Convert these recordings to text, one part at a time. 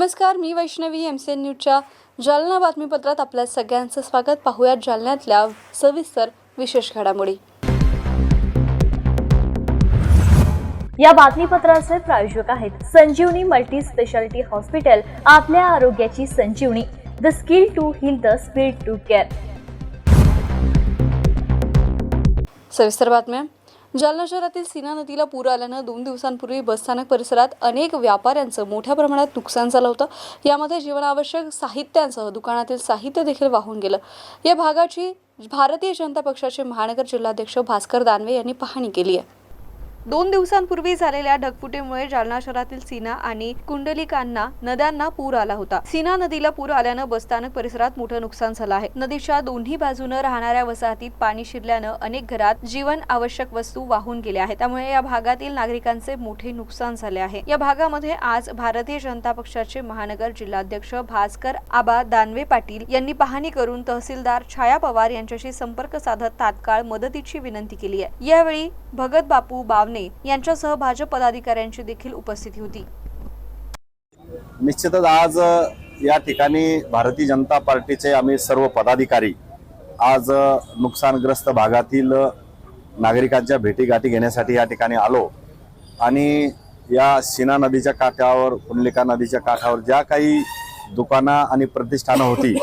नमस्कार मी Vaishnavi M C N न्यूजच्या जालना बातमीपत्रात आपल्या सगळ्यांचं स्वागत. पाहूयात जालन्यातल्या सविस्तर विशेष घडामोडी. या बातमीपत्राचे प्रायोजक आहेत संजीवनी मल्टी स्पेशालिटी हॉस्पिटल आपल्या आरोग्याची Sanjeevani the skill to heal the speed to care. सविस्तर बातम्या. जालना शहरातील सीना नदीला पूर आल्यानं दोन दिवसांपूर्वी बसस्थानक परिसरात अनेक व्यापाऱ्यांचं मोठ्या प्रमाणात नुकसान झालं होतं. यामध्ये जीवनावश्यक साहित्यांसह दुकानातील साहित्य देखील वाहून गेलं. या भागाची भारतीय जनता पक्षाचे महानगर जिल्हाध्यक्ष भास्कर दानवे यांनी पाहणी केली आहे. दोन दिवसांपूर्वी झालेल्या ढगफुटीमुळे जालना शहरातील सीना आणि कुंडलिकांना नद्यांना पूर आला होता. सीना नदीला पूर आल्यानं बसस्थानक परिसरात मोठं नुकसान झालं आहे. नदीच्या दोन्ही बाजूनं राहणाऱ्या वसाहतीत पाणी शिरल्यानं अनेक घरात जीवन आवश्यक वस्तू वाहून गेल्या आहेत. त्यामुळे या भागातील नागरिकांचे मोठे नुकसान झाले आहे. या भागामध्ये आज भारतीय जनता पक्षाचे महानगर जिल्हाध्यक्ष भास्कर आबा दानवे पाटील यांनी पाहणी करून तहसीलदार छाया पवार यांच्याशी संपर्क साधत तात्काळ मदतीची विनंती केली आहे. यावेळी भगत बापू बावणे यांच्यासह भाजप पदाधिकाऱ्यांची देखील उपस्थिती होती. निश्चितच आज या ठिकाणी भारतीय जनता पार्टीचे आम्ही सर्व पदाधिकारी आज नुकसानग्रस्त भागातील नागरिकांच्या भेटीगाठी घेण्यासाठी या ठिकाणी आलो. आणि या सीना नदीच्या काठावर कुंडलिका नदीच्या काठावर ज्या काही दुकानं आणि प्रतिष्ठानं होती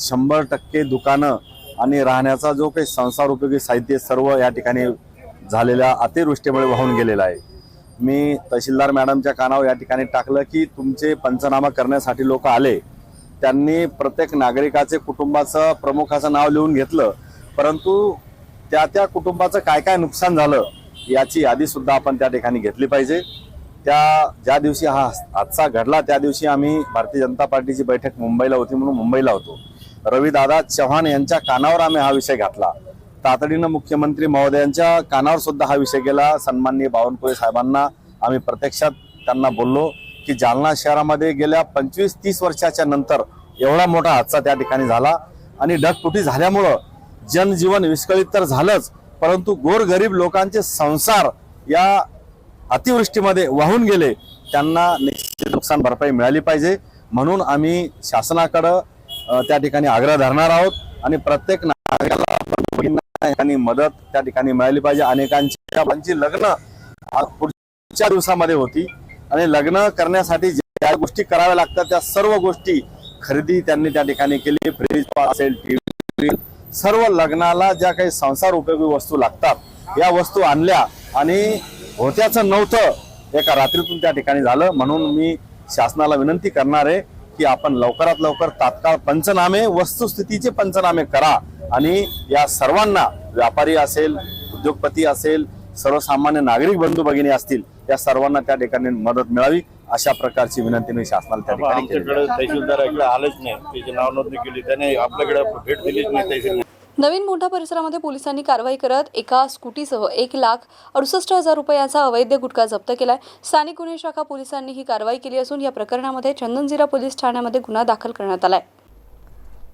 शंभर टक्के दुकानं आणि राहण्याचा जो काही संसार उपयोगी साहित्य सर्व या ठिकाणी झालेल्या अतिवृष्टीमुळे वाहून गेलेला आहे. मी तहसीलदार मॅडमच्या कानावर या ठिकाणी टाकलं की तुमचे पंचनामा करण्यासाठी लोक आले. त्यांनी प्रत्येक नागरिकाचे कुटुंबाचं प्रमुखाचं नाव लिहून घेतलं. परंतु त्या त्या कुटुंबाचं काय काय नुकसान झालं याची यादीसुद्धा आपण त्या ठिकाणी घेतली पाहिजे. त्या ज्या दिवशी हा हादसा घडला त्या दिवशी आम्ही भारतीय जनता पार्टीची बैठक मुंबईला होती म्हणून मुंबईला होतो. रविदादा चव्हाण यांच्या कानावर आम्ही हा विषय घातला. तातडीनं मुख्यमंत्री महोदयांच्या कानावर सुद्धा हा विषय गेला. सन्माननीय बावनकुळे साहेबांना आम्ही प्रत्यक्षात त्यांना बोललो की जालना शहरामध्ये गेल्या पंचवीस तीस वर्षाच्या नंतर एवढा मोठा हादसा त्या ठिकाणी झाला आणि ढगपुटी झाल्यामुळं जनजीवन विस्कळीत तर झालंच परंतु गोरगरीब लोकांचे संसार या अतिवृष्टीमध्ये वाहून गेले त्यांना निश्चित नुकसान भरपाई मिळाली पाहिजे. म्हणून आम्ही शासनाकडं त्या ठिकाणी आग्रह धरणार आहोत आणि प्रत्येक नागरिकाला ठिकाणी मदत त्या ठिकाणी मिळाली पाहिजे. अनेकांची लग्न पुढच्या दिवसामध्ये होती. आणि लग्न करण्यासाठी ज्या गोष्टी कराव्या लागतात त्या सर्व गोष्टी खरेदी त्यांनी त्या ठिकाणी केली. फ्रीज असेल टीव्ही सर्व लग्नाला ज्या काही संसार उपयोगी वस्तू लागतात या वस्तू आणल्या आणि होत्याचं नव्हतं एका रात्रीतून त्या ठिकाणी झालं. म्हणून मी शासनाला विनंती करणार आहे की आपण लवकरात लवकर तात्काळ पंचनामे वस्तुस्थितीचे पंचनामे करा. आणि या सर्वांना व्यापारी असेल उद्योगपती असेल सर्वसामान्य नागरिक बंधू भगिनी असतील या सर्वांना त्या ठिकाणी मदत मिळावी अशा प्रकारची विनंती मी शासनाला त्या ठिकाणी केली आमच्याकडे तहसीलदार इकडे आलेच नाही. त्याची नाव नोंदणी केली त्याने आपल्याकडे भेट दिलीच नाही तहसील नवीन मोठा परिसरामध्ये पोलिसांनी कारवाई करत एका स्कूटीसह एक लाख अडुसष्ट हजार रुपयांचा अवैध गुटखा जप्त केलाय. स्थानिक गुन्हे शाखा पोलिसांनी ही कारवाई केली असून या प्रकरणामध्ये चंदनजिरा पोलीस ठाण्यामध्ये गुन्हा दाखल करण्यात आलाय.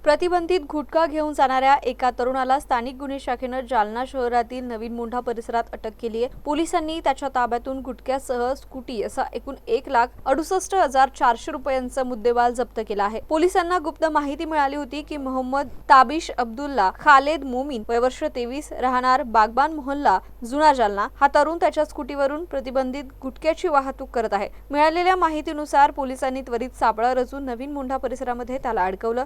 प्रतिबंधित गुटखा घेऊन जाणाऱ्या एका तरुणाला स्थानिक गुन्हे शाखेनं जालना शहरातील नवीन मोंढा परिसरात अटक केली आहे. पोलिसांनी त्याच्या ताब्यातून गुटख्यासह स्कूटी असा एकूण एक लाख अडुसष्ट हजार चारशे रुपयांचा मुद्देमाल जप्त केला आहे. पोलिसांना गुप्त माहिती मिळाली होती की मोहम्मद ताबिश अब्दुल्ला खालेद मोमीन वयवर्ष तेवीस राहणार बागबान मोहल्ला जुना जालना. हा तरुण त्याच्या स्कूटीवरून प्रतिबंधित गुटख्याची वाहतूक करत आहे. मिळालेल्या माहितीनुसार पोलिसांनी त्वरित सापळा रचून नवीन मोंढा परिसरामध्ये त्याला अडकवलं.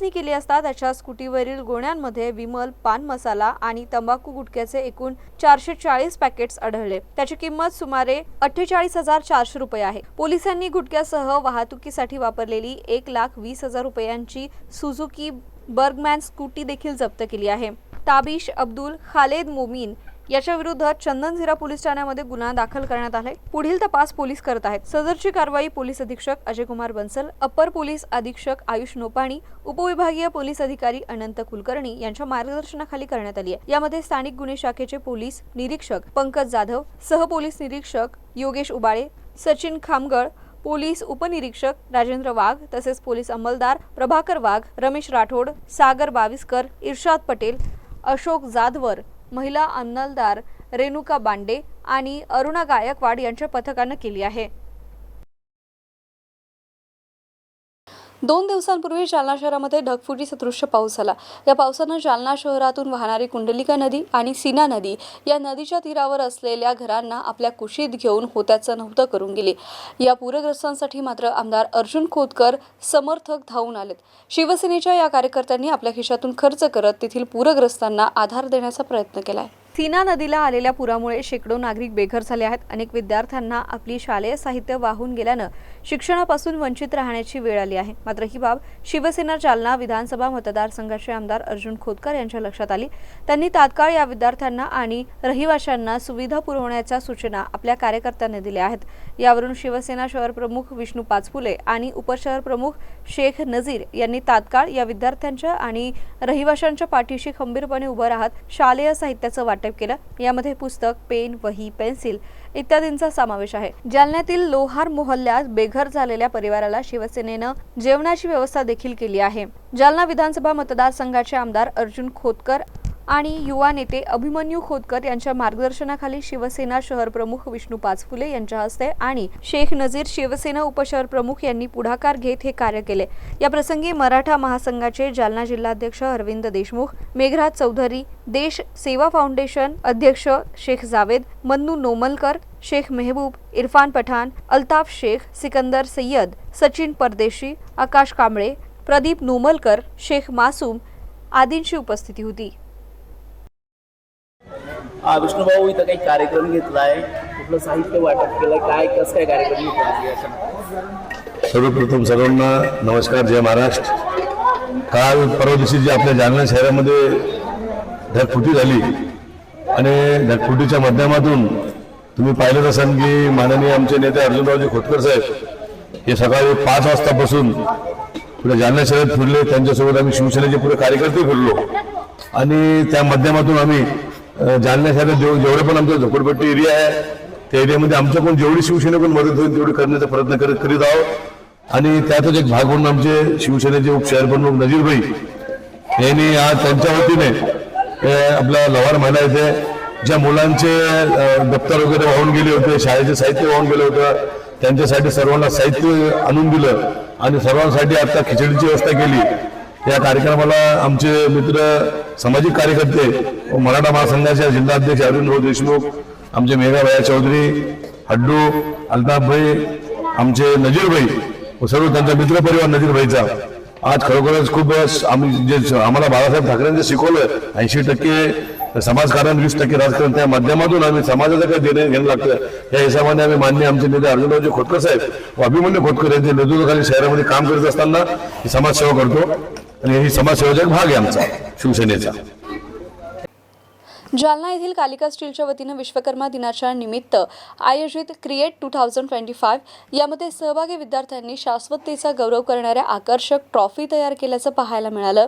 तपासणी केली असता त्याच्या स्कूटीवरील गोण्यांमध्ये विमल पान मसाला आणि तंबाखू गुटख्याचे एकूण चारशे चाळीस पॅकेट्स आढळले. त्याची किंमत सुमारे अठ्ठेचाळीस हजार चारशे रुपये आहे. पोलिसांनी गुटख्यासह वाहतुकीसाठी वापरलेली एक लाख वीस हजार रुपयांची सुझुकी बर्गमॅन स्कूटी देखील जप्त केली आहे. ताबिश अब्दुल खालेद मोमीन याच्या विरुद्ध चंदनझिरा पोलीस ठाण्यामध्ये गुन्हा दाखल करण्यात आलाय. पुढील तपास पोलीस करत आहेत. सदरची कारवाई पोलीस अधीक्षक अजय कुमार बन्सल अप्पर पोलीस अधीक्षक आयुष नोपाणी उपविभागीय पोलीस अधिकारी अनंत कुलकर्णी यांच्या मार्गदर्शनाखाली करण्यात आली आहे. यामध्ये स्थानिक गुन्हे शाखेचे पोलीस निरीक्षक पंकज जाधव सहपोलीस निरीक्षक योगेश उबाळे सचिन खामगळ पोलीस उपनिरीक्षक राजेंद्र वाघ तसेच पोलीस अंमलदार प्रभाकर वाघ रमेश राठोड सागर बाविस्कर इर्शाद पटेल अशोक जाधवर महिला अन्नलदार रेणुका बांडे आणि अरुणा गायकवाड यांच्या पथकानं केली आहे. दोन दिवसांपूर्वी जालना शहरामध्ये ढगफुटी सदृश्य पाऊस झाला. या पावसानं जालना शहरातून वाहणारी कुंडलिका नदी आणि सीना नदी या नदीच्या तीरावर असलेल्या घरांना आपल्या कुशीत घेऊन होत्याचं नव्हतं करून गेली. या पूरग्रस्तांसाठी मात्र आमदार अर्जुन खोतकर समर्थक धावून आलेत. शिवसेनेच्या या कार्यकर्त्यांनी आपल्या खिशातून खर्च करत तेथील पूरग्रस्तांना आधार देण्याचा प्रयत्न केलाय. सीना नदीला आलेल्या पुरामुळे शेकडो नागरिक बेघर झाले आहेत. अनेक विद्यार्थ्यांना आपली शालेय साहित्य वाहून गेल्यानं शिक्षणापासून वंचित राहण्याची वेळ आली आहे. मात्र ही बाब शिवसेना जालना विधानसभा मतदारसंघाचे आमदार अर्जुन खोतकर यांच्या लक्षात आली. त्यांनी तात्काळ या विद्यार्थ्यांना आणि रहिवाशांना सुविधा पुरवण्याच्या सूचना आपल्या कार्यकर्त्यांनी दिल्या आहेत. यावरून शिवसेना शहर प्रमुख विष्णू पाचपुले आणि उपशहर प्रमुख शेख नझीर यांनी तात्काळ या विद्यार्थ्यांच्या आणि रहिवाशांच्या पाठीशी खंबीरपणे उभं राहत शालेय साहित्याचं वाटप केलं. यामध्ये पुस्तक पेन वही पेन्सिल इत्यादींचा समावेश आहे. जालन्यातील लोहार मोहल्ल्यात बेघर झालेल्या परिवाराला शिवसेनेनं जेवणाची व्यवस्था देखील केली आहे. जालना विधानसभा मतदारसंघाचे आमदार अर्जुन खोतकर आणि युवा नेते अभिमन्यू खोतकर यांच्या मार्गदर्शनाखाली शिवसेना शहर प्रमुख विष्णू पाचफुले यांच्या हस्ते आणि शेख नजीर शिवसेना उपशहर प्रमुख यांनी पुढाकार घेत हे कार्य केले. या प्रसंगी मराठा महासंघाचे जालना जिल्हाध्यक्ष अरविंद देशमुख मेघराज चौधरी देश सेवा फाउंडेशन अध्यक्ष शेख जावेद मन्नू नोमलकर शेख मेहबूब इरफान पठाण अल्ताफ शेख सिकंदर सय्यद सचिन परदेशी आकाश कांबळे प्रदीप नोमलकर शेख मासूम आदींची उपस्थिती होती. हा विष्णुभाऊ इथं काही कार्यक्रम घेतला आहे कुठलं साहित्य वाटप केलं काय कसं काय कार्यक्रम घेतला सर्वप्रथम सर्वांना नमस्कार जय महाराष्ट्र. काल परवा दिवशी जी आपल्या जालना शहरामध्ये ढगफुटी झाली आणि ढगफुटीच्या माध्यमातून तुम्ही पाहिलं असाल की माननीय आमचे नेते अर्जुनरावजी खोतकर साहेब हे सकाळी पाच वाजतापासून पुढे जालना शहरात फिरले. त्यांच्यासोबत आम्ही शिवसेनेचे पुढे कार्यकर्ते फिरलो. आणि त्या माध्यमातून आम्ही जालना शहरात जेवढे पण आमचा झोपडपट्टी एरिया आहे त्या एरियामध्ये आमच्याकडून जेवढी शिवसेनेकडून मदत होईल तेवढी करण्याचा प्रयत्न करत करीत आहोत. आणि त्यातच एक भाग म्हणून आमचे शिवसेनेचे उपशहर प्रमुख नजीरभाई यांनी आज त्यांच्या वतीने आपला लवार महिला येथे ज्या मुलांचे दप्तर वगैरे वाहून गेले होते शाळेचे साहित्य वाहून गेलं होतं त्यांच्यासाठी सर्वांना साहित्य आणून दिलं. आणि सर्वांसाठी आता खिचडीची व्यवस्था केली. या कार्यक्रमाला आमचे मित्र सामाजिक कार्यकर्ते व मराठा महासंघाचे जिल्हाध्यक्ष अरविंद भाऊ देशमुख आमचे मेघाभाया चौधरी हड्डू अल्ताफभाई आमचे नजीरभाई व सर्व त्यांचा मित्रपरिवार नजीरभाईचा आज खरोखरच खूप आम्ही जे आम्हाला बाळासाहेब ठाकरेंचं शिकवलं ऐंशी टक्के समाजकारण वीस टक्के राजकारण त्या माध्यमातून आम्ही समाजाचं काही देणं घेणं लागतं. या हिशोबाने आम्ही मान्य आमचे नेते अर्जुनरावजी खोतकर साहेब व अभिमन्यू खोतकर यांच्या नेतृत्वाखाली शहरामध्ये काम करत असताना समाजसेवा करतो. आणि ही समाजसेवेचा एक भाग आहे आमचा शिवसेनेचा. जालना येथील कालिका स्टीलच्या वतीनं विश्वकर्मा दिनाच्या निमित्त आयोजित create two thousand twenty five यामध्ये सहभागी विद्यार्थ्यांनी शाश्वततेचा गौरव करणाऱ्या आकर्षक ट्रॉफी तयार केल्याचं पाहायला मिळालं.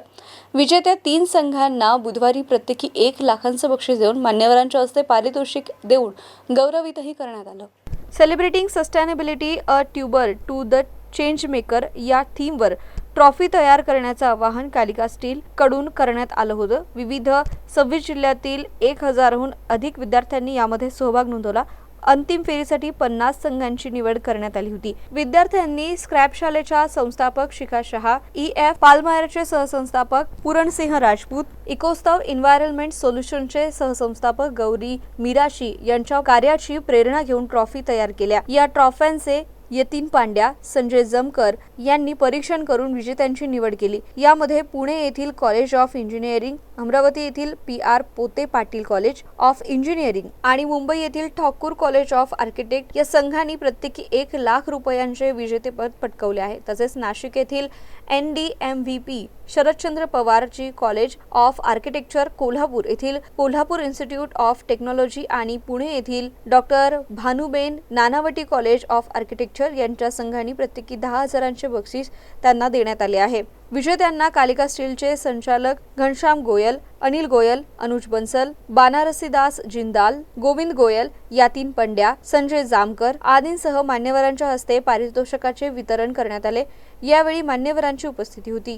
विजेत्या तीन संघांना बुधवारी प्रत्येकी एक लाखांचं बक्षीस देऊन मान्यवरांच्या हस्ते पारितोषिक देऊन गौरवितही करण्यात आलं. Celebrating sustainability a tuber to the change maker या थीमवर ट्रॉफी तयार करण्याचं आवाहन कालिका स्टील कडून करण्यात आलं होतं. विविध सव्वीस जिल्ह्यातील एक हजारहून अधिक विद्यार्थ्यांनी यामध्ये सहभाग नोंदवला. अंतिम फेरीसाठी पन्नास संघांची निवड करण्यात आली होती. विद्यार्थ्यांनी स्क्रॅप शालेच्या संस्थापक शिखा शहा ई एफ पालमायरचे सहसंस्थापक पुरणसिंह राजपूत इकोस्तव इन्व्हायरमेंट सोल्युशनचे सहसंस्थापक गौरी मिराशी यांच्या कार्याची प्रेरणा घेऊन ट्रॉफी तयार केल्या. या ट्रॉफ्यांचे यतीन पांड्या संजय जमकर यांनी परीक्षण करून विजेत्यांची निवड केली. यामध्ये पुणे येथील कॉलेज ऑफ इंजिनिअरिंग अमरावती येथील पी आर पोते पाटील कॉलेज ऑफ इंजिनिअरिंग आणि मुंबई येथील ठाकूर कॉलेज ऑफ आर्किटेक्ट या संघांनी प्रत्येकी एक लाख रुपयांचे विजेतेपद पटकवले आहे. तसेच नाशिक येथील N D M V P Sharadchandra Pawarji college of architecture Kolhapur येथील कोल्हापूर इन्स्टिट्यूट ऑफ टेक्नॉलॉजी आणि पुणे येथील doctor Bhanuben Nanavati college of architecture यांच्या संघांनी प्रत्येकी दहा हजारांचे बक्षीस त्यांना देण्यात आले आहे. विजेत्यांना कालिका स्टीलचे संचालक घनश्याम गोयल अनिल गोयल अनुज बन्सल बानारसीदास जिंदाल गोविंद गोयल यातीन पंड्या संजय जामकर आदींसह मान्यवरांच्या हस्ते पारितोषिकाचे वितरण करण्यात आले. यावेळी मान्यवरांची उपस्थिती होती.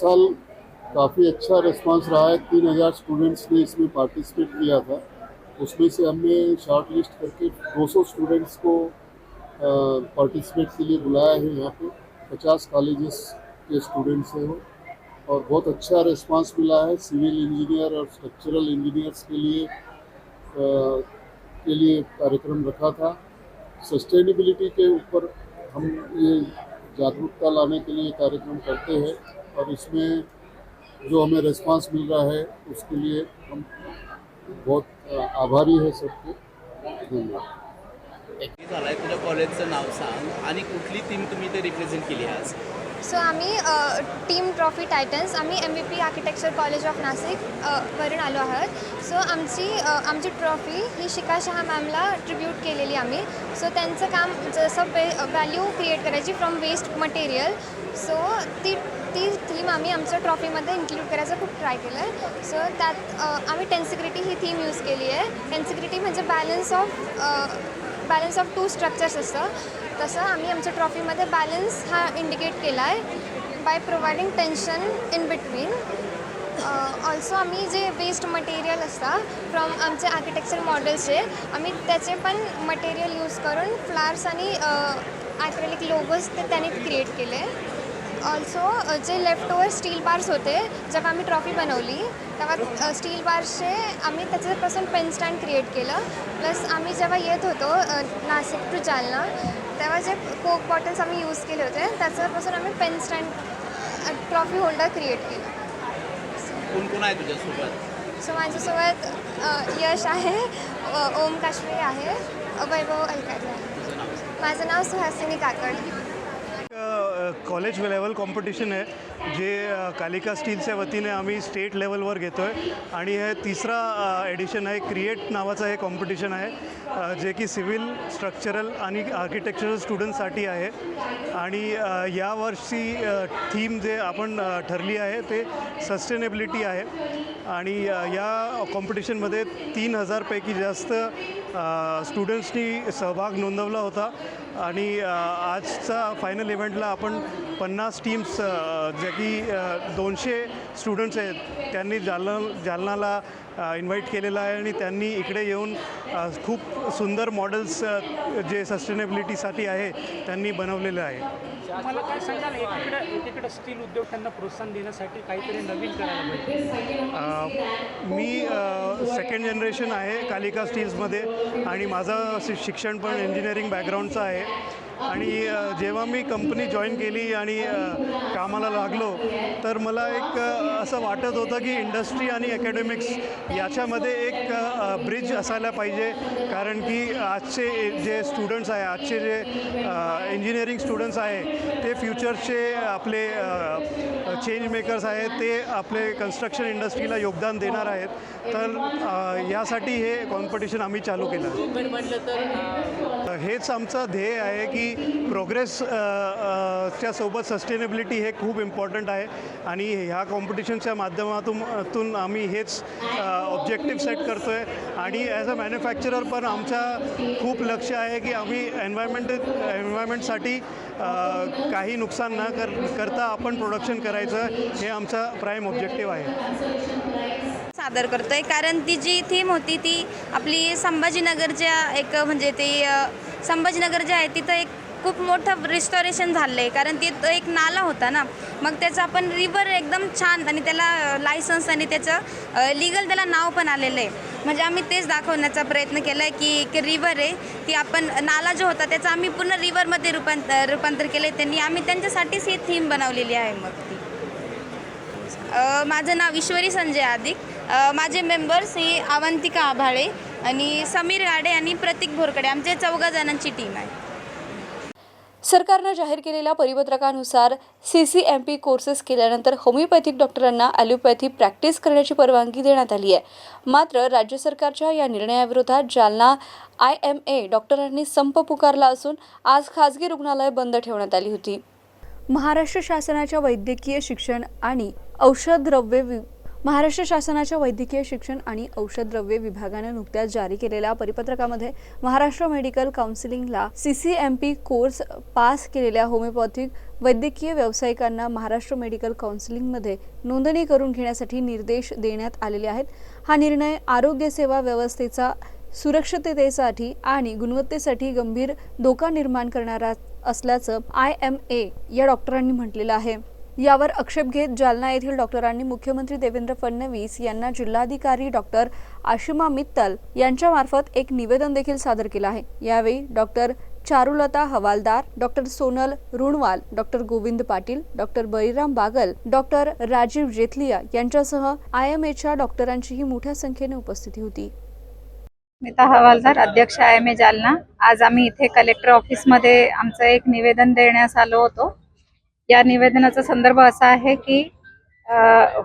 साल काफ़ी अच्छा रिस्पांस रहा है। तीन हज़ार स्टूडेंट्स ने इसमें पार्टिसिपेट किया था। उसमें से हमने शॉर्ट लिस्ट करके 200 स्टूडेंट्स को पार्टिसिपेट के लिए बुलाया है यहाँ पे। पचास कॉलेजेस के स्टूडेंट्स हैं वो। और बहुत अच्छा रिस्पांस मिला है सिविल इंजीनियर और स्ट्रक्चरल इंजीनियर्स के लिए आ, के लिए कार्यक्रम रखा था। सस्टेनेबिलिटी के ऊपर हम ये जागरूकता लाने के लिए कार्यक्रम करते हैं और इसमें जो हमें रिस्पांस मिल रहा है, उसके लिए हम बहुत आभारी है सबके। धन्यवाद। कॉलेज नाव सांग. आणि कुठली टीम तुम्ही आज? सो आम्ही टीम ट्रॉफी टायटन्स आम्ही M B P architecture college of Nashik वरून आलो आहोत. सो आमची आमची ट्रॉफी ही शिका शहा मॅमला ट्रिब्यूट केलेली आम्ही. सो त्यांचं काम जसं वे व्हॅल्यू क्रिएट करायची फ्रॉम वेस्ट मटेरियल सो ती ती थीम आम्ही आमच्या ट्रॉफीमध्ये इन्क्लूड करायचं खूप ट्राय केलं आहे सो त्यात आम्ही टेन्सिक्रिटी ही थीम यूज केली आहे. टेन्सिक्रिटी म्हणजे balance of balance of two structures असतं. तसं आम्ही आमच्या ट्रॉफीमध्ये बॅलन्स हा इंडिकेट केला आहे by providing tension in between also आम्ही जे वेस्ट मटेरियल असतं फ्रॉम आमचे आर्किटेक्चर मॉडेल्सचे आम्ही त्याचे पण मटेरियल यूज करून फ्लावर्स आणि ॲक्रेलिक लोगोज ते त्यांनी क्रिएट केले. ऑल्सो जे लेफ्ट ओवर स्टील बार्स होते जेव्हा आम्ही ट्रॉफी बनवली तेव्हा स्टील बार्सचे आम्ही त्याच्यापासून पेन स्टँड क्रिएट केलं. प्लस आम्ही जेव्हा येत होतो नाशिक टू जालना तेव्हा जे कोक बॉटल्स आम्ही यूज केले होते त्याच्यापासून आम्ही pen stand trophy holder create केलं. कोण कोण आहे तुझ्यासोबत? सो माझ्यासोबत यश आहे ओम काश्मीरी आहे वैभव अलकाडे आहे माझं नाव सुहासिनी काकड. कॉलेज लेवल कॉम्पिटिशन आहे जे कालिका स्टीलच्या वतीने आम्ही स्टेट लेवलवर घेतो आहे आणि हे तिसरा एडिशन आहे क्रिएट नावाचं हे कॉम्पिटिशन आहे जे की सिव्हिल स्ट्रक्चरल आणि आर्किटेक्चरल स्टुडंटसाठी आहे. आणि यावर्षी थीम जे आपण ठरली आहे ते सस्टेनेबिलिटी आहे. आणि या कॉम्पिटिशनमध्ये तीन हजारपैकी जास्त स्टुडंट्सनी सहभाग नोंदवला होता. आणि आजचा फायनल इव्हेंटला आपण पन्नास टीम्स ज्या की दोनशे स्टुडंट्स आहेत त्यांनी जालना जालनाला इन्व्हाइट केलेलं आहे आणि त्यांनी इकडे येऊन खूप सुंदर मॉडेल्स जे सस्टेनेबिलिटीसाठी आहे त्यांनी बनवलेलं आहे. मला काय सांगाल? एकीकडे एकीकडे स्टील उद्योग त्यांना प्रोत्साहन देण्यासाठी काहीतरी नवीन करायला पाहिजे. मी सेकंड जनरेशन आहे कालिका स्टील्समध्ये आणि माझं शिक्षण पण इंजिनिअरिंग बॅकग्राऊंडचं आहे. आणि जेव्हा मी कंपनी जॉईन केली आणि कामाला लागलो तर मला एक असं वाटत होतं की इंडस्ट्री आणि अकॅडमिक्स याच्यामध्ये एक ब्रिज असायला पाहिजे. कारण की आजचे जे स्टुडंट्स आहे आजचे जे इंजिनिअरिंग स्टुडंट्स आहे ते फ्युचरचे आपले चेंज मेकर्स आहेत ते आपले कन्स्ट्रक्शन इंडस्ट्रीला योगदान देणार आहेत. तर यासाठी हे कॉम्पिटिशन आम्ही चालू केलं. हेच आमचं ध्येय आहे की प्रोग्रेस च्या सोबत सस्टेनेबिलिटी हे खूप इम्पॉर्टंट आहे. आणि ह्या कॉम्पिटिशनच्या माध्यमातून आम्ही हेच ऑब्जेक्टिव्ह सेट करतो आहे आणि ॲज अ मॅन्युफॅक्चरर पण आमचा खूप लक्ष आहे की आम्ही एन्व्हायरमेंट एन्व्हायरमेंटसाठी काही नुकसान न कर करता आपण प्रोडक्शन करायचं हे आमचा प्राईम ऑब्जेक्टिव्ह आहे. सादर करतोय. कारण ती जी थीम होती ती आपली संभाजीनगरच्या एक म्हणजे ते संभाजीनगर जे आहे तिथं एक खूप मोठं रिस्टॉरेशन झालं आहे कारण तिथं एक नाला होता ना मग त्याचं आपण रिवर एकदम छान आणि त्याला लायसन्स आणि त्याचं लिगल त्याला नाव पण आलेलं आहे. म्हणजे आम्ही तेच दाखवण्याचा प्रयत्न केला आहे की एक रिवर आहे ती आपण नाला जो होता त्याचं आम्ही पूर्ण रिव्हरमध्ये रूपांतर रूपांतर केलं आहे त्यांनी आम्ही त्यांच्यासाठीच ही थीम बनवलेली आहे मग ती. माझं नाव ईश्वरी संजय आदिक. माझे मेंबर्स ही अवंतिका आभाळे. आणि समीर गाडे आणि प्रतीक भोरकडे आमचे चौघा जणांची टीम आहे. सरकारनं जाहीर केलेल्या परिपत्रकानुसार C C M P courses केल्यानंतर होमिओपॅथिक डॉक्टरांना ॲलोपॅथी प्रॅक्टिस करण्याची परवानगी देण्यात आली आहे. मात्र राज्य सरकारच्या या निर्णयाविरोधात जालना आय एम ए डॉक्टरांनी संप पुकारला असून आज खाजगी रुग्णालय बंद ठेवण्यात आली होती. महाराष्ट्र शासनाच्या वैद्यकीय शिक्षण आणि औषधद्रव्ये वि महाराष्ट्र शासनाच्या वैद्यकीय शिक्षण आणि औषधद्रव्ये विभागानं नुकत्याच जारी केलेल्या परिपत्रकामध्ये Maharashtra medical काउन्सिलिंगला C C M P course pass केलेल्या होमिओपॅथिक वैद्यकीय व्यावसायिकांना महाराष्ट्र मेडिकल काउन्सिलिंगमध्ये नोंदणी करून घेण्यासाठी निर्देश देण्यात आलेले आहेत. हा निर्णय आरोग्य सेवा व्यवस्थेचा सुरक्षिततेसाठी आणि गुणवत्तेसाठी गंभीर धोका निर्माण करणारा असल्याचं आय एम ए या डॉक्टरांनी म्हटलेलं आहे. यावर आक्षेप घेत जालना येथील डॉक्टरांनी मुख्यमंत्री देवेंद्र फडणवीस यांना जिल्हाधिकारी डॉक्टर आशिमा मित्तल यांच्यामार्फत एक निवेदन देखील सादर केलं आहे. यावेळी doctor Charulata Hawaldar doctor Sonal Runwal doctor Govind Patil doctor Baliram Bagal doctor Rajiv Jethalia यांच्यासह आय एम एच्या डॉक्टरांचीही मोठ्या संख्येने उपस्थिती होती. स्मिता हवालदार अध्यक्ष आय एम ए जालना. आज आम्ही इथे कलेक्टर ऑफिसमध्ये आमचं एक निवेदन देण्यास आलो होतो. या निवेदनाचा संदर्भ असा आहे की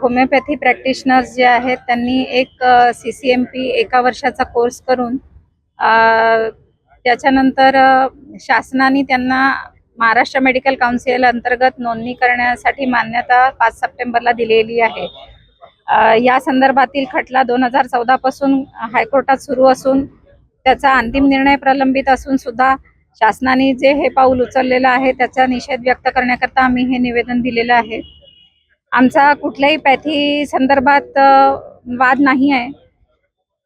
होमिओपॅथी प्रॅक्टिशनर्स जे आहेत त्यांनी एक सी सी एम पी एका वर्षाचा कोर्स करून त्याच्यानंतर शासनाने त्यांना महाराष्ट्र मेडिकल काउन्सिल अंतर्गत नोंदणी करण्यासाठी मान्यता पाच सप्टेंबरला दिलेली आहे. या संदर्भातील खटला दोन हजार चौदापासून हायकोर्टात सुरू असून त्याचा अंतिम निर्णय प्रलंबित असून सुद्धा शासनाने जे हे पाऊल उचललेलं आहे त्याचा निषेध व्यक्त करण्याकरता आम्ही हे निवेदन दिलेलं आहे. आमचा कुठल्याही पॅथी संदर्भात वाद नाही आहे.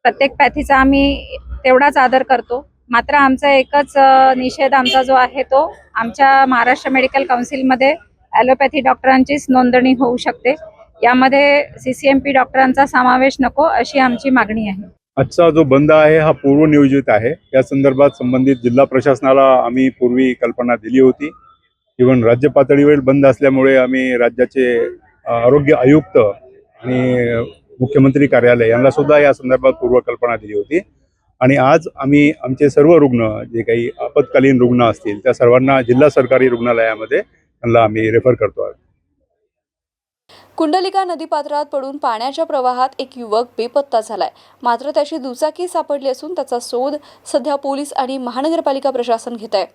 प्रत्येक पॅथीचा आम्ही तेवढाच आदर करतो. मात्र आमचा एकच निषेध आमचा जो आहे तो आमच्या महाराष्ट्र मेडिकल काउन्सिलमध्ये ॲलोपॅथी डॉक्टरांचीच नोंदणी होऊ शकते. यामध्ये सी सी एम पी डॉक्टरांचा समावेश नको अशी आमची मागणी आहे. आजचा जो बंद आहे हा पूर्वनियोजित आहे. या संदर्भात संबंधित जिल्हा प्रशासनाला आम्ही पूर्वी कल्पना दिली होती. इव्हन राज्य पातळीवरील बंद असल्यामुळे आम्ही राज्याचे आरोग्य आयुक्त आणि मुख्यमंत्री कार्यालय यांना सुद्धा या संदर्भात पूर्वकल्पना दिली होती. आणि आज आम्ही आमचे सर्व रुग्ण जे काही आपत्कालीन रुग्ण असतील त्या सर्वांना जिल्हा सरकारी रुग्णालयामध्ये त्यांना आम्ही रेफर करतो. आहोत कुंडलिका नदीपात्रात पडून पाण्याच्या प्रवाहात एक युवक बेपत्ता झालाय. मात्र त्याची दुचाकी सापडली असून त्याचा शोध सध्या पोलीस आणि महानगरपालिका प्रशासन घेत आहे.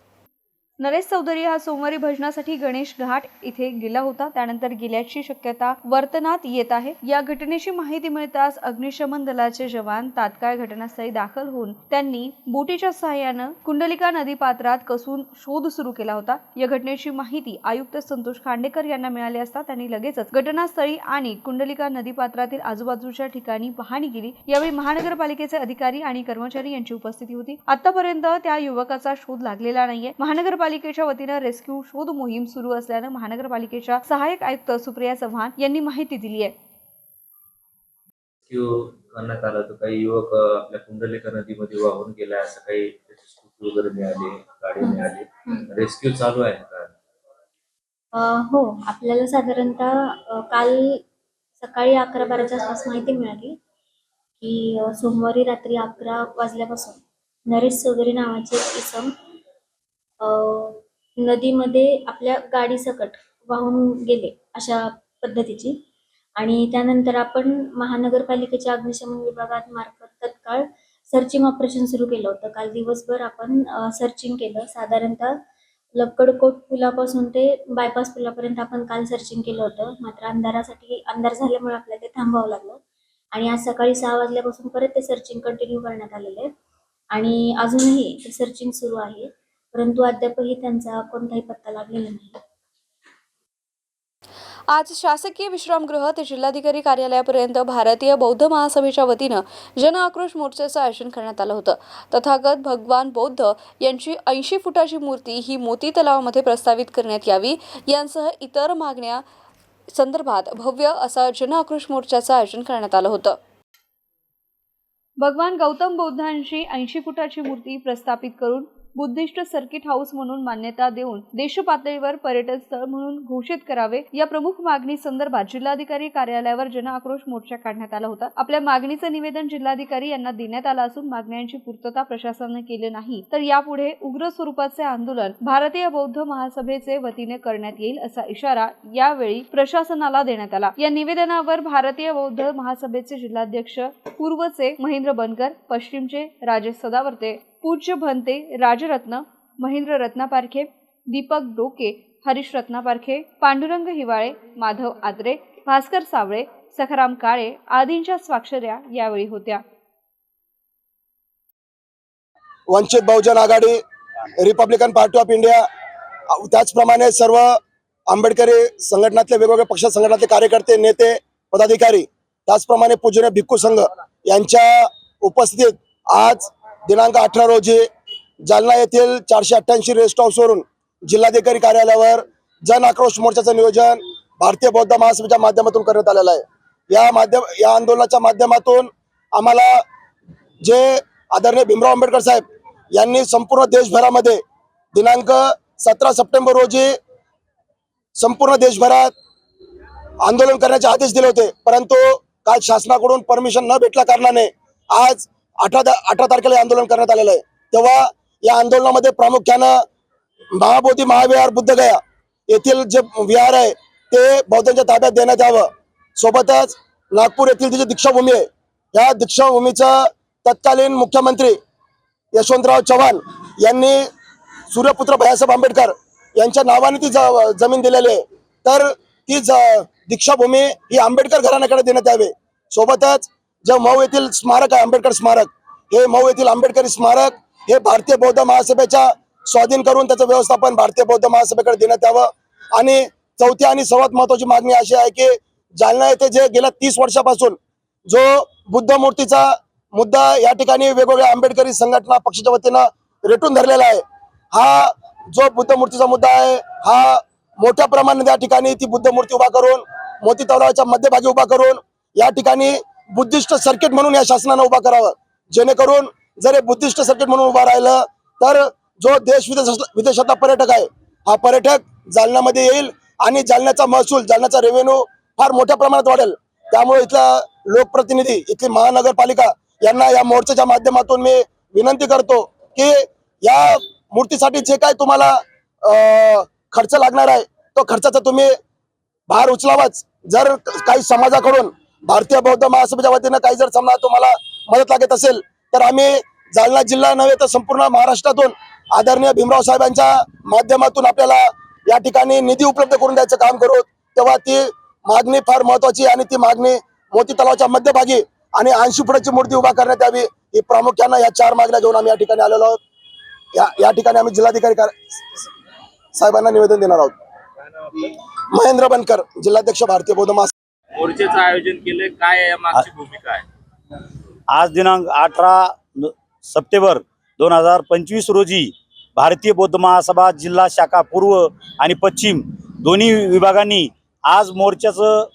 नरेश चौधरी हा सोमवारी भजनासाठी गणेश घाट इथे गेला होता. त्यानंतर गेल्याची शक्यता वर्तनात येत आहे. या घटनेची माहिती मिळताच अग्निशमन दलाचे जवान तात्काळ घटनास्थळी दाखल होऊन त्यांनी बोटीच्या सहाय्यानं कुंडलिका नदीपात्रात कसून शोध सुरू केला होता. या घटनेची माहिती आयुक्त संतोष खांडेकर यांना मिळाली असता त्यांनी लगेचच घटनास्थळी आणि कुंडलिका नदीपात्रातील आजूबाजूच्या ठिकाणी पाहणी केली. यावेळी महानगरपालिकेचे अधिकारी आणि कर्मचारी यांची उपस्थिती होती. आतापर्यंत त्या युवकाचा शोध लागलेला नाहीये. महानगरपालिकेच्या वतीनं रेस्क्यू शोध मोहीम सुरू असल्यानं महानगरपालिकेच्या सहाय्यक आयुक्त सुप्रिया चव्हाण यांनी माहिती दिली आहे. करण्यात आला तर काही युवक आपल्या कुंडलिका नदीमध्ये वाहून गेला असं काही त्याची स्कूटी वगैरे मिळाली गाडी मिळाली. रेस्क्यू चालू आहे का? अ, हो. आपल्याला साधारणतः काल सकाळी अकरा बाराच्या आसपास माहिती मिळाली की सोमवारी रात्री अकरा वाजल्यापासून नरेश चौधरी नावाचे एक इसम नदीमध्ये आपल्या गाडीसकट वाहून गेले अशा पद्धतीची. आणि त्यानंतर आपण महानगरपालिकेच्या अग्निशमन विभागात मार्फत तत्काळ सर्चिंग ऑपरेशन सुरू केलं होतं. काल दिवसभर आपण सर्चिंग केलं. साधारणतः लक्कडकोट पुलापासून ते बायपास पुलापर्यंत आपण काल सर्चिंग केलं होतं. मात्र अंधारासाठी अंधार झाल्यामुळे आपल्याला ते थांबावं लागलं. आणि आज सकाळी सहा वाजल्यापासून परत ते सर्चिंग कंटिन्यू करण्यात आलेलं आहे. आणि अजूनही ते सर्चिंग सुरू आहे. परंतु अद्यापही त्यांचा कोणताही पत्ता लागलेला नाही. आज शासकीय विश्रामगृह ते जिल्हाधिकारी कार्यालयापर्यंत भारतीय बौद्ध महासभेच्या वतीनं जन आक्रोश मोर्चाचं आयोजन करण्यात आलं होतं. तथागत भगवान बौद्ध यांची ऐंशी फुटाची मूर्ती ही मोती तलावामध्ये प्रस्तावित करण्यात यावी यांसह इतर मागण्या संदर्भात भव्य असा जन आक्रोश मोर्चाचं आयोजन करण्यात आलं होतं. भगवान गौतम बुद्धांची ऐंशी फुटाची मूर्ती प्रस्थापित करून बुद्धिस्ट सर्किट हाऊस म्हणून मान्यता देऊन देशपातळीवर पर्यटन स्थळ म्हणून घोषित करावे. या प्रमुख मागणी संदर्भात जिल्हाधिकारी कार्यालयावर जन आक्रोश मोर्चा काढण्यात आला होता. आपल्या मागणीचं निवेदन जिल्हाधिकारी यांना देण्यात आलं असून मागण्यांची पूर्तता प्रशासनाने केली नाही. तर यापुढे उग्र स्वरूपाचे आंदोलन भारतीय बौद्ध महासभेचे वतीने करण्यात येईल असा इशारा यावेळी प्रशासनाला देण्यात आला. या निवेदनावर भारतीय बौद्ध महासभेचे जिल्हाध्यक्ष पूर्वचे महेंद्र बनकर पश्चिमचे राजेश सदावर्ते पूज्य भंते राजरत्न महेंद्र रत्नापारखे दीपक डोके हरीश रत्नापारखे पांडुरंग हिवाळे माधव आत्रे भास्कर सावळे सखाराम काळे आदींच्या स्वाक्षऱ्या यावेळी होत्या. Vanchit Bahujan Aghadi republican party of India त्याचप्रमाणे सर्व आंबेडकरी संघटनातले वेगवेगळ्या पक्ष संघटनातले कार्यकर्ते नेते पदाधिकारी त्याचप्रमाणे पूजनीय भिक्खू संघ यांच्या उपस्थितीत आज दिनांक अठरा रोजी जालना येथील चारशे अठ्ठ्याऐंशी रेस्ट हाऊसवरून जिल्हाधिकारी कार्यालयावर जन आक्रोश मोर्चाचं नियोजन भारतीय बौद्ध महासभेच्या माध्यमातून करण्यात आलेलं आहे. या माध्यम या आंदोलनाच्या माध्यमातून आम्हाला जे आदरणीय भीमराव आंबेडकर साहेब यांनी संपूर्ण देशभरामध्ये दिनांक सतरा सप्टेंबर रोजी संपूर्ण देशभरात आंदोलन करण्याचे आदेश दिले होते. परंतु काल शासनाकडून परमिशन न भेटल्या कारणाने आज अठरा अठरा तारखेला आंदोलन करण्यात आलेलं आहे. तेव्हा या आंदोलनामध्ये प्रामुख्यानं महाबोधी महाविहार बुद्धगया येथील जे विहार आहे ते बौद्धांच्या ताब्यात देण्यात यावं. सोबतच नागपूर येथील जी दीक्षाभूमी आहे या दीक्षाभूमीचं तत्कालीन मुख्यमंत्री यशवंतराव चव्हाण यांनी सूर्यपुत्र भयासाहेब आंबेडकर यांच्या नावाने ती ज- जमीन दिलेली आहे. तर ती ज दीक्षाभूमी ही आंबेडकर घराण्याकडे देण्यात यावी. सोबतच जे मऊ येथील स्मारक आहे आंबेडकर स्मारक हे मऊ येथील आंबेडकरी स्मारक हे भारतीय बौद्ध महासभेच्या स्वाधीन करून त्याचं व्यवस्थापन भारतीय बौद्ध महासभेकडे देण्यात यावं. आणि चौथी आणि सर्वात महत्वाची मागणी अशी आहे की जालना येथे जे गेल्या तीस वर्षापासून जो बुद्ध मूर्तीचा मुद्दा या ठिकाणी वेगवेगळ्या आंबेडकरी संघटना पक्षाच्या वतीनं रेटून धरलेला आहे. हा जो बुद्ध मूर्तीचा मुद्दा आहे हा मोठ्या प्रमाणात या ठिकाणी ती बुद्ध मूर्ती उभा करून मोती तलावाच्या मध्यभागी उभा करून या ठिकाणी बुद्धिस्ट सर्किट म्हणून या शासनानं उभा करावं. जेणेकरून जर हे बुद्धिस्ट सर्किट म्हणून उभा राहिलं तर जो देश विदेश विदेशातला पर्यटक आहे हा पर्यटक जालन्यामध्ये येईल आणि जालन्याचा महसूल जालन्याचा रेव्हेन्यू फार मोठ्या प्रमाणात वाढेल. त्यामुळे इथला लोकप्रतिनिधी इथली महानगरपालिका यांना या मोर्चाच्या माध्यमातून मी विनंती करतो की या मूर्तीसाठी जे काय तुम्हाला खर्च लागणार आहे तो खर्चाचा तुम्ही भार उचलावाच. जर काही समाजाकडून भारतीय बौद्ध महासभेच्या वतीनं काही जर समजा तुम्हाला मदत लागत असेल तर आम्ही जालना जिल्हा नव्हे तर संपूर्ण महाराष्ट्रातून आदरणीय भीमराव साहेबांच्या माध्यमातून आपल्याला या ठिकाणी निधी उपलब्ध करून द्यायचं काम करू. तेव्हा ती मागणी फार महत्वाची आणि ती मागणी मोती तलावाच्या मध्यभागी आणि ऐंशी फुटाची मूर्ती उभा करण्यात यावी ही प्रामुख्यानं या चार मागण्या घेऊन आम्ही या ठिकाणी आलेलो आहोत. या या ठिकाणी आम्ही जिल्हाधिकारी साहेबांना निवेदन देणार आहोत. महेंद्र बनकर जिल्हाध्यक्ष भारतीय बौद्ध मोर्चेचं आयोजन केलंय. काय आहे मागची भूमिका आहे? आज दिनांक अठरा सप्टेंबर दोन हजार पंचवीस रोजी भारतीय बौद्ध महासभा जिल्हा शाखा पूर्व आणि पश्चिम दोन्ही विभागांनी आज मोर्चाचं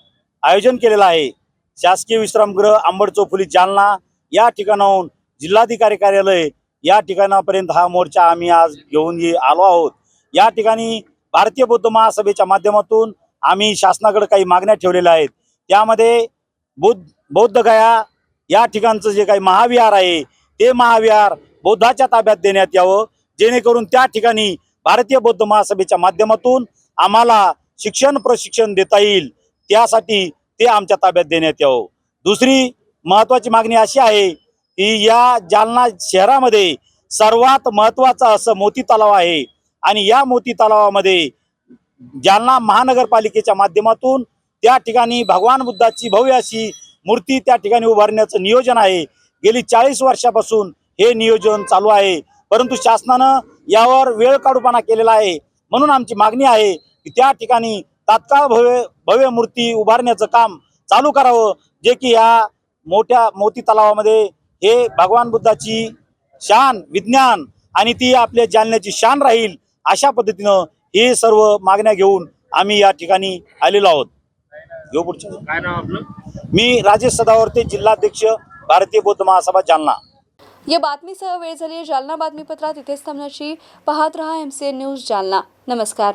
आयोजन केलेलं आहे. शासकीय विश्रामगृह आंबड चौफुली जालना या ठिकाणाहून जिल्हाधिकारी कार्यालय या ठिकाणापर्यंत हा मोर्चा आम्ही आज घेऊन आलो आहोत. या ठिकाणी भारतीय बौद्ध महासभेच्या माध्यमातून आम्ही शासनाकडे काही मागण्या ठेवलेल्या आहेत. त्यामध्ये बुद्ध बौद्धगया या ठिकाणचं जे काही महाविहार आहे ते महाविहार बौद्धाच्या ताब्यात देण्यात यावं जेणेकरून त्या ठिकाणी भारतीय बौद्ध महासभेच्या माध्यमातून आम्हाला शिक्षण प्रशिक्षण देता येईल त्यासाठी ते आमच्या ताब्यात देण्यात यावं. दुसरी महत्वाची मागणी अशी आहे की या जालना शहरामध्ये सर्वात महत्वाचं असं मोती तलाव आहे आणि या मोती तलावामध्ये जालना महानगरपालिकेच्या माध्यमातून त्या ठिकाणी भगवान बुद्धाची भव्य अशी मूर्ती त्या ठिकाणी उभारण्याचं नियोजन आहे. गेली चाळीस वर्षापासून हे नियोजन चालू आहे. परंतु शासनानं यावर वेळ काढूपणा केलेला आहे. म्हणून आमची मागणी आहे की त्या ठिकाणी तात्काळ भव्य भव्य मूर्ती उभारण्याचं काम चालू करावं जे की या मोठ्या मोती तलावामध्ये हे भगवान बुद्धाची शान विज्ञान आणि ती आपल्या जालन्याची शान राहील अशा पद्धतीनं हे सर्व मागण्या घेऊन आम्ही या ठिकाणी आलेलो आहोत. घेऊ पुढच्या काय नाव आपलं? मी राजेश सदावर्ते जिल्हाध्यक्ष भारतीय बौद्ध महासभा जालना. या बातमीसह वेळ झाली जालना बातमीपत्रात इथेच थांबण्याची. पाहत रहा M C N news Jalna. नमस्कार.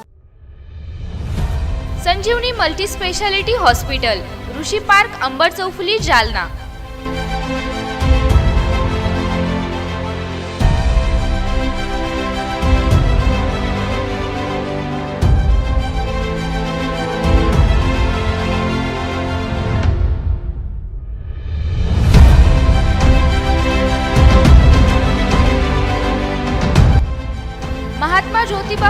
Sanjeevani multispeciality hospital Rishi park Ambar Chaufuli Jalna. Mahatma Jyotiba